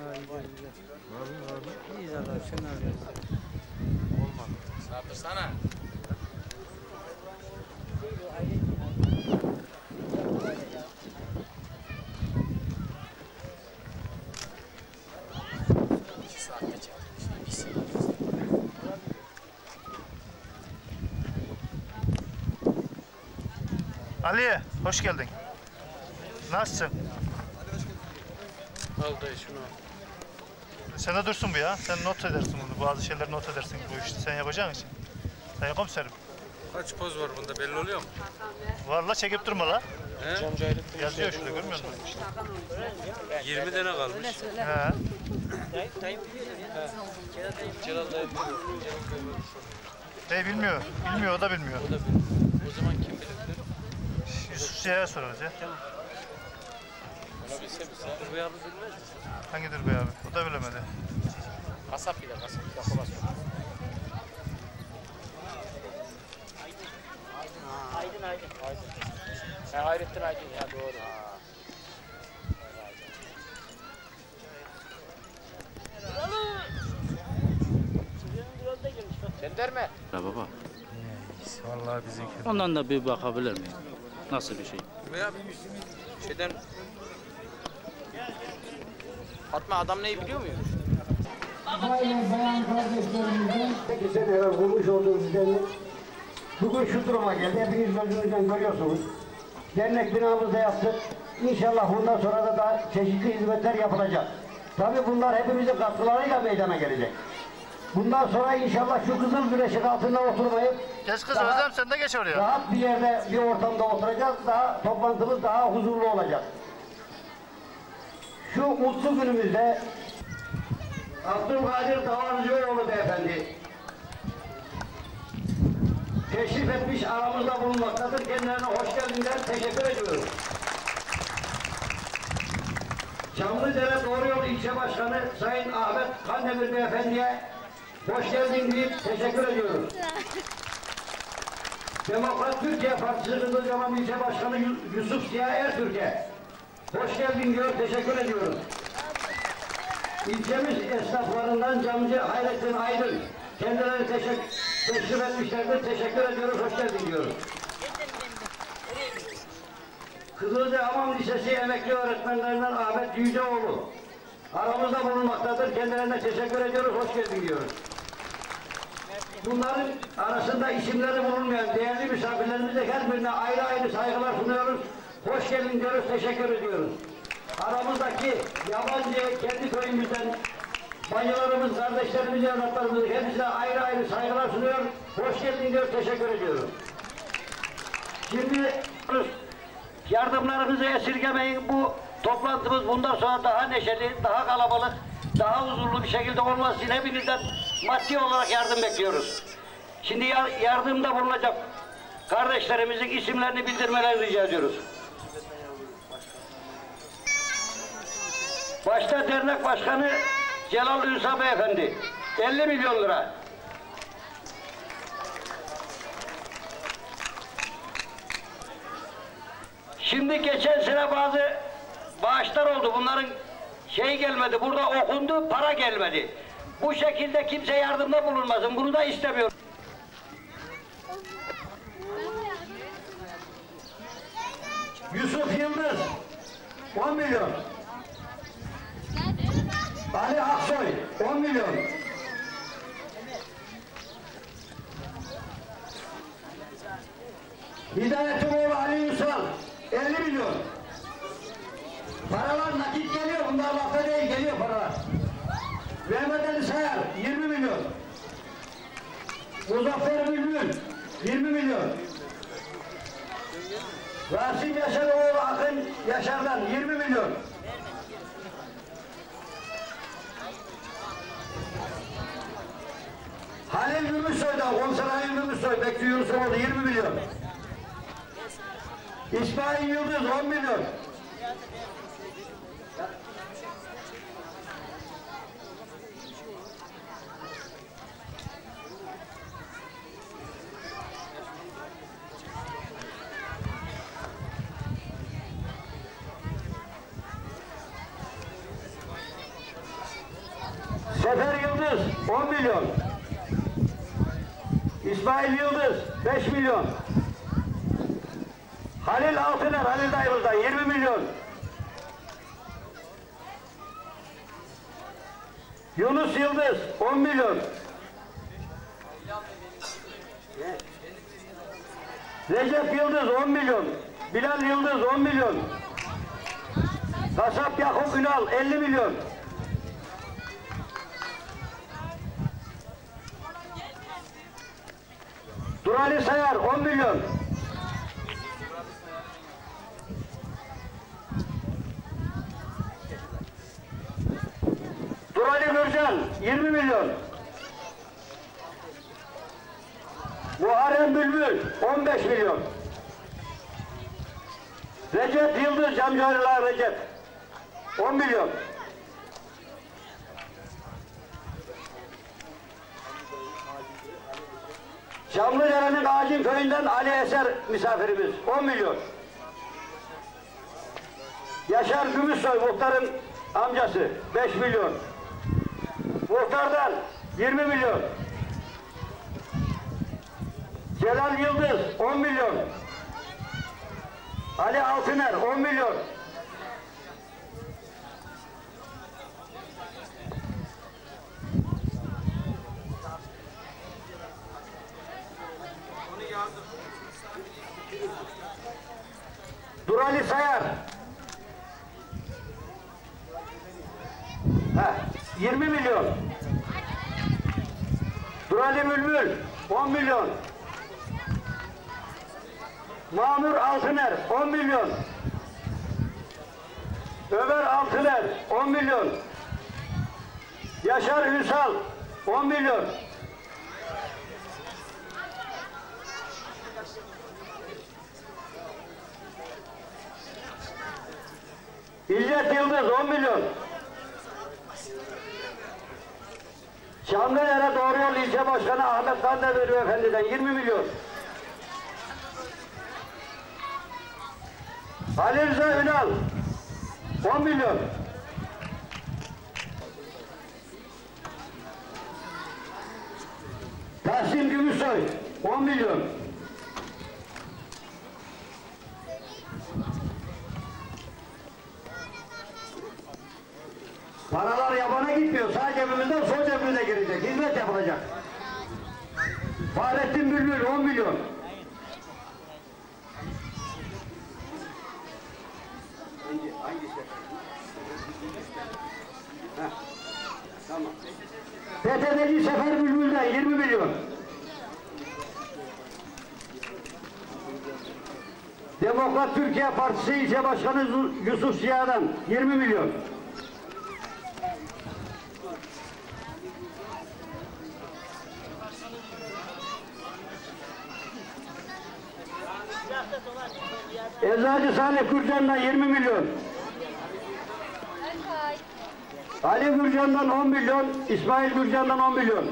Ha, güzel güzel. Bir saat. Ali, hoş geldin. Nasılsın? Al dayı şunu al. Sen de dursun bu ya. Sen not edersin bunu. Bazı şeyler not edersin bu işte. Sen yapacağın için. Sayın komiserim. Kaç poz var bunda belli oluyor mu? Valla çekip durma la. He? Yazıyor şurada görmüyor musun? 20 tane kalmış. He. Celal dayı Hey bilmiyor. Bilmiyor o da bilmiyor. O zaman kim bilir? Yusuf Ziya'ya sorarız ya. Onu bilse bilse. Bu abi bilmez mi? Hangidir be abi? O da bilemedi. Kasap bir de kasap. Yakobas. Aydın Aydın. Aydın. He Hayrettin Aydın ya doğru. Gönderme. Ya baba. Vallahi bizimki. Ondan da bir bakabilir miyim? Nasıl bir şey? Veya şeyden Fatma adam neyi biliyor muyum? Bayan bayan kardeşlerimizin 8 sene evvel kurmuş olduğumuz dernek bugün şu duruma geldi. Hepiniz gözünüzden görüyorsunuz. Dernek binamızda yaptık. İnşallah bundan sonra da daha çeşitli hizmetler yapılacak. Tabii bunlar hepimizin katkılarıyla meydana gelecek. Bundan sonra inşallah şu kızıl güneşin altında oturmayıp Geç kız Daha- Özlem sen de geç oraya. rahat bir yerde bir ortamda oturacağız. Daha toplantımız daha huzurlu olacak. Şu mutlu günümüzde Abdülkadir Davancıoğlu beyefendi teşrif etmiş aramızda bulunmaktadır. Kendilerine hoş geldinler. Teşekkür ediyorum. Çamlıdere Doğru Yol İlçe Başkanı Sayın Ahmet Kandemir Beyefendi'ye hoş geldin deyip teşekkür ediyorum. Demokrat Türkiye Partisi Kızılcahamam İlçe Başkanı Yu- Yusuf Ziya Ertürk'e hoş geldin diyor, teşekkür ediyoruz. İlçemiz esnaflarından Camcı Hayrettin Aydın kendileri teşekkür, teşrif etmişlerdir, teşekkür ediyoruz, hoş geldin diyoruz. Kızılcahamam Lisesi emekli öğretmenlerinden Ahmet Yüceoğlu aramızda bulunmaktadır, kendilerine teşekkür ediyoruz, hoş geldin diyoruz. Bunların arasında isimleri bulunmayan değerli misafirlerimize her birine ayrı ayrı saygılar sunuyoruz. Hoş geldin diyoruz, teşekkür ediyoruz. Aramızdaki yabancı, kendi köyümüzden bacılarımız, kardeşlerimiz, evlatlarımız hepsine ayrı ayrı saygılar sunuyor. Hoş geldin diyor, teşekkür ediyoruz. Şimdi yardımlarınızı esirgemeyin. Bu toplantımız bundan sonra daha neşeli, daha kalabalık, daha huzurlu bir şekilde için hepinizden maddi olarak yardım bekliyoruz. Şimdi yar- yardımda bulunacak kardeşlerimizin isimlerini bildirmelerini rica ediyoruz. Başta dernek başkanı Celal Ünsal Beyefendi 50 milyon lira. Şimdi geçen sene bazı bağışlar oldu. Bunların şey gelmedi. Burada okundu, para gelmedi. Bu şekilde kimse yardımda bulunmasın. Bunu da istemiyorum. Yusuf Yıldız 10 milyon. Ali Aksoy 10 milyon. Hidayetumoğlu Ali Ünsal 50 milyon. Paralar nakit geliyor. Bunlar lafta değil. Geliyor paralar. Mehmet Ali Sayar 20 milyon. Muzaffer Bülbül 20 milyon. Rasim Yaşaroğlu Akın Yaşar'dan 20 milyon. 10 sene 20 milyon, Bekçi Yunus oldu 20 milyon. İsmail Yıldız 10 milyon. Sefer Yıldız 10 milyon. İsmail Yıldız 5 milyon. Halil Altıner Halil dayımızdan 20 milyon. Yunus Yıldız 10 milyon. Recep Yıldız 10 milyon. Bilal Yıldız 10 milyon. Kasap Yakup Ünal 50 milyon. Durali Sayar 10 milyon. Durali Nurcan 20 milyon. Muharrem Bülbül 15 milyon. Recep Yıldız Camcaliler Recep 10 milyon. Çamlıdere'nin Ağacın köyünden Ali Eser misafirimiz 10 milyon. Yaşar Gümüşsoy muhtarın amcası 5 milyon. Muhtardan 20 milyon. Celal Yıldız 10 milyon. Ali Altıner 10 milyon. Durali Sayar. Ha, 20 milyon. Durali Bülbül 10 milyon. Mamur Altıner 10 milyon. Ömer Altıner 10 milyon. Yaşar Ünsal 10 milyon. İzzet Yıldız 10 milyon. Çamlıdere Doğru Yol İlçe Başkanı Ahmet Kandemir Efendi'den 20 milyon. Ali Rıza Ünal 10 milyon. Tahsin Gümüşsoy 10 milyon. Cebimizden sol cebimize girecek. Hizmet yapılacak. Fahrettin Bülbül 10 milyon. Hangi, hangi? Heh, Tamam. PTT'ci Sefer Bülbül'den 20 milyon. Demokrat Türkiye Partisi İlçe Başkanı Yusuf Ziya'dan 20 milyon. Eczacı Salih Gürcan'dan 20 milyon. Ali Gürcan'dan 10 milyon, İsmail Gürcan'dan 10 milyon.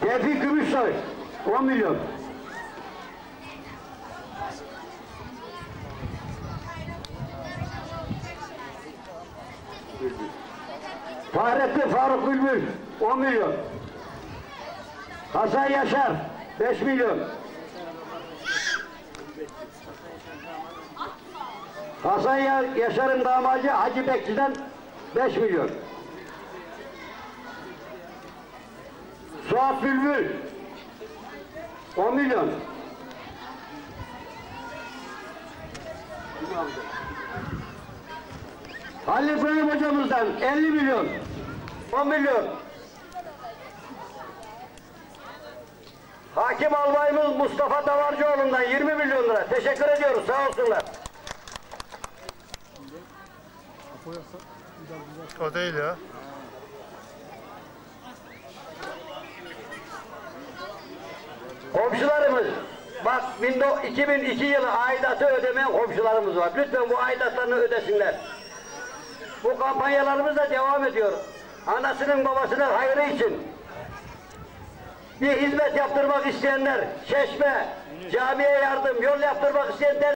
Tevfik Gümüşsoy 10 milyon. Fahrettin Faruk Bülbül 10 milyon. Hasan Yaşar 5 milyon. Hasan Ya- Yaşar'ın damacı Hacı Bekçi'den 5 milyon. Suat Bülbül 10 milyon. Halil İbrahim hocamızdan 50 milyon. 10 milyon. Hakim albayımız Mustafa Davarcıoğlu'ndan 20 milyon lira. Teşekkür ediyoruz. Sağ olsunlar. O değil ya. Komşularımız, bak 2002 yılı aidatı ödemeyen komşularımız var. Lütfen bu aidatlarını ödesinler. Bu kampanyalarımız da devam ediyor. Anasının babasının hayrı için. Bir hizmet yaptırmak isteyenler, çeşme, camiye yardım, yol yaptırmak isteyenler